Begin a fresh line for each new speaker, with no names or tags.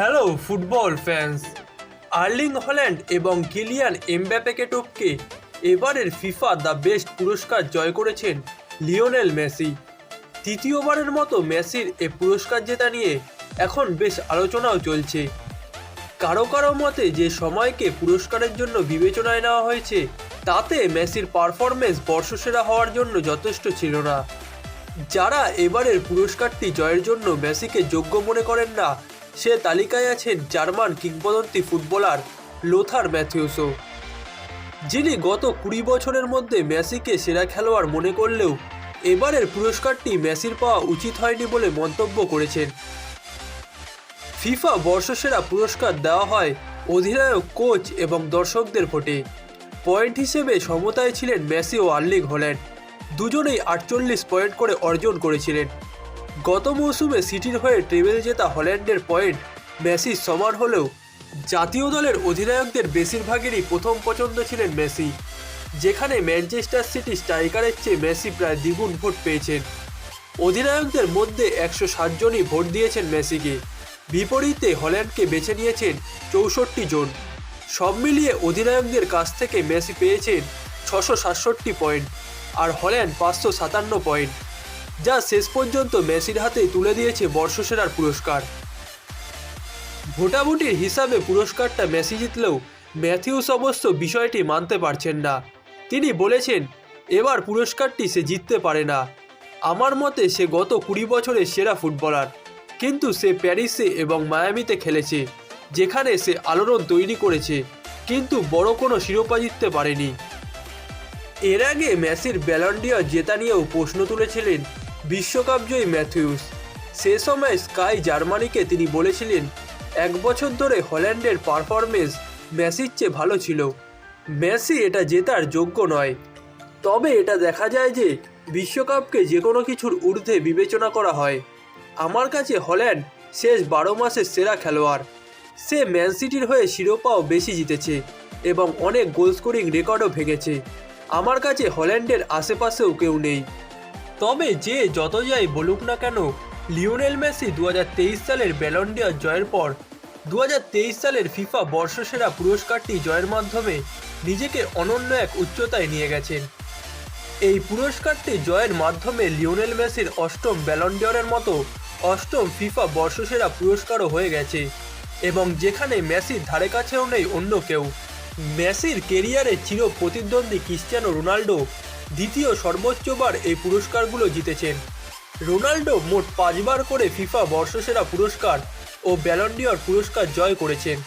Hello football fans Erling Haaland এবং Kylian এমব্যাপেকে টপকে এবারের ফিফা দ্য বেস্ট পুরস্কার জয় করেছেন লিওনেল মেসি। তৃতীয়বারের মতো মেসির এ পুরস্কার জেতা নিয়ে এখন বেশ আলোচনাও চলছে। কারও কারও মতে যে সময়কে পুরস্কারের জন্য বিবেচনায় নেওয়া হয়েছে, তাতে মেসির পারফরমেন্স বর্ষসেরা হওয়ার জন্য যথেষ্ট ছিল না। যারা এবারের পুরস্কারটি জয়ের জন্য মেসিকে যোগ্য মনে করেন না সে তালিকায় আছেন জার্মান কিংবদন্তি ফুটবলার লোথার ম্যাথিউসও যিনি গত কুড়ি বছরের মধ্যে মেসিকে সেরা খেলোয়াড় মনে করলেও এবারের পুরস্কারটি মেসির পাওয়া উচিত হয়নি বলে মন্তব্য করেছেন। ফিফা বর্ষসেরা পুরস্কার দেওয়া হয় অধিনায়ক, কোচ এবং দর্শকদের ভোটে। পয়েন্ট হিসেবে সমতায় ছিলেন মেসি ও আর্লিং হল্যান্ড। দুজনেই আটচল্লিশ পয়েন্ট করে অর্জন করেছিলেন। গত মৌসুমে সিটির হয়ে টেবিল জেতা হল্যান্ডের পয়েন্ট মেসির সমান হলেও জাতীয় দলের অধিনায়কদের বেশিরভাগেরই প্রথম পছন্দ ছিলেন মেসি, যেখানে ম্যানচেস্টার সিটি স্ট্রাইকারের চেয়ে মেসি প্রায় দ্বিগুণ ভোট পেয়েছেন। অধিনায়কদের মধ্যে একশো সাতজনই ভোট দিয়েছেন মেসিকে, বিপরীতে হল্যান্ডকে বেছে নিয়েছেন চৌষট্টি জন। সব মিলিয়ে অধিনায়কদের কাছ থেকে মেসি পেয়েছেন ছশো সাতষট্টি পয়েন্ট আর হল্যান্ড পাঁচশো সাতান্ন পয়েন্ট। যা শেষ পর্যন্ত মেসির হাতে তুলে দিয়েছে বর্ষসেরার পুরস্কার। ভোটাভুটির হিসাবে পুরস্কারটা মেসি জিতলেও ম্যাথিউস অবশ্য বিষয়টি মানতে পারছেন না। তিনি বলেছেন, এবার পুরস্কারটি সে জিততে পারে না। আমার মতে সে গত কুড়ি বছরের সেরা ফুটবলার। কিন্তু সে প্যারিসে এবং মায়ামিতে খেলেছে, যেখানে সে আলোড়ন তৈরি করেছে, কিন্তু বড় কোনো শিরোপা জিততে পারেনি। এর আগে মেসির ব্যালন্ডিয়া জেতা নিয়েও প্রশ্ন তুলেছিলেন বিশ্বকাপ জয়ী ম্যাথিউস। সে সময় স্কাই জার্মানিকে তিনি বলেছিলেন, এক বছর ধরে হল্যান্ডের পারফরমেন্স মেসির চেয়ে ভালো ছিল। মেসি এটা জেতার যোগ্য নয়। তবে এটা দেখা যায় যে বিশ্বকাপকে যে কোনো কিছুর ঊর্ধ্বে বিবেচনা করা হয়। আমার কাছে হল্যান্ড শেষ বারো মাসের সেরা খেলোয়াড়। সে ম্যান সিটির হয়ে শিরোপাও বেশি জিতেছে এবং অনেক গোল স্কোরিং রেকর্ডও ভেঙেছে। আমার কাছে হল্যান্ডের আশেপাশেও কেউ নেই। তবে যে যত যাই বলুক না কেন, লিওনেল মেসি দু হাজার তেইশ সালের ব্যালন্ডিয়া জয়ের পর দু হাজার তেইশ সালের ফিফা বর্ষসেরা পুরস্কারটি জয়ের মাধ্যমে নিজেকে অনন্য এক উচ্চতায় নিয়ে গেছেন। এই পুরস্কারটি জয়ের মাধ্যমে লিওনেল মেসির অষ্টম ব্যালন্ডিয়রের মতো অষ্টম ফিফা বর্ষসেরা পুরস্কারও হয়ে গেছে এবং যেখানে মেসির ধারে কাছেও নেই অন্য কেউ। মেসির কেরিয়ারে চির প্রতিদ্বন্দ্বী ক্রিশ্চিয়ানো রোনাল্ডো দ্বিতীয় সর্বোচ্চবার এই পুরস্কারগুলো জিতেছেন। রোনাল্ডো মোট পাঁচবার করে ফিফা বর্ষসেরা পুরস্কার ও ব্যালন্ডিয়র পুরস্কার জয় করেছেন।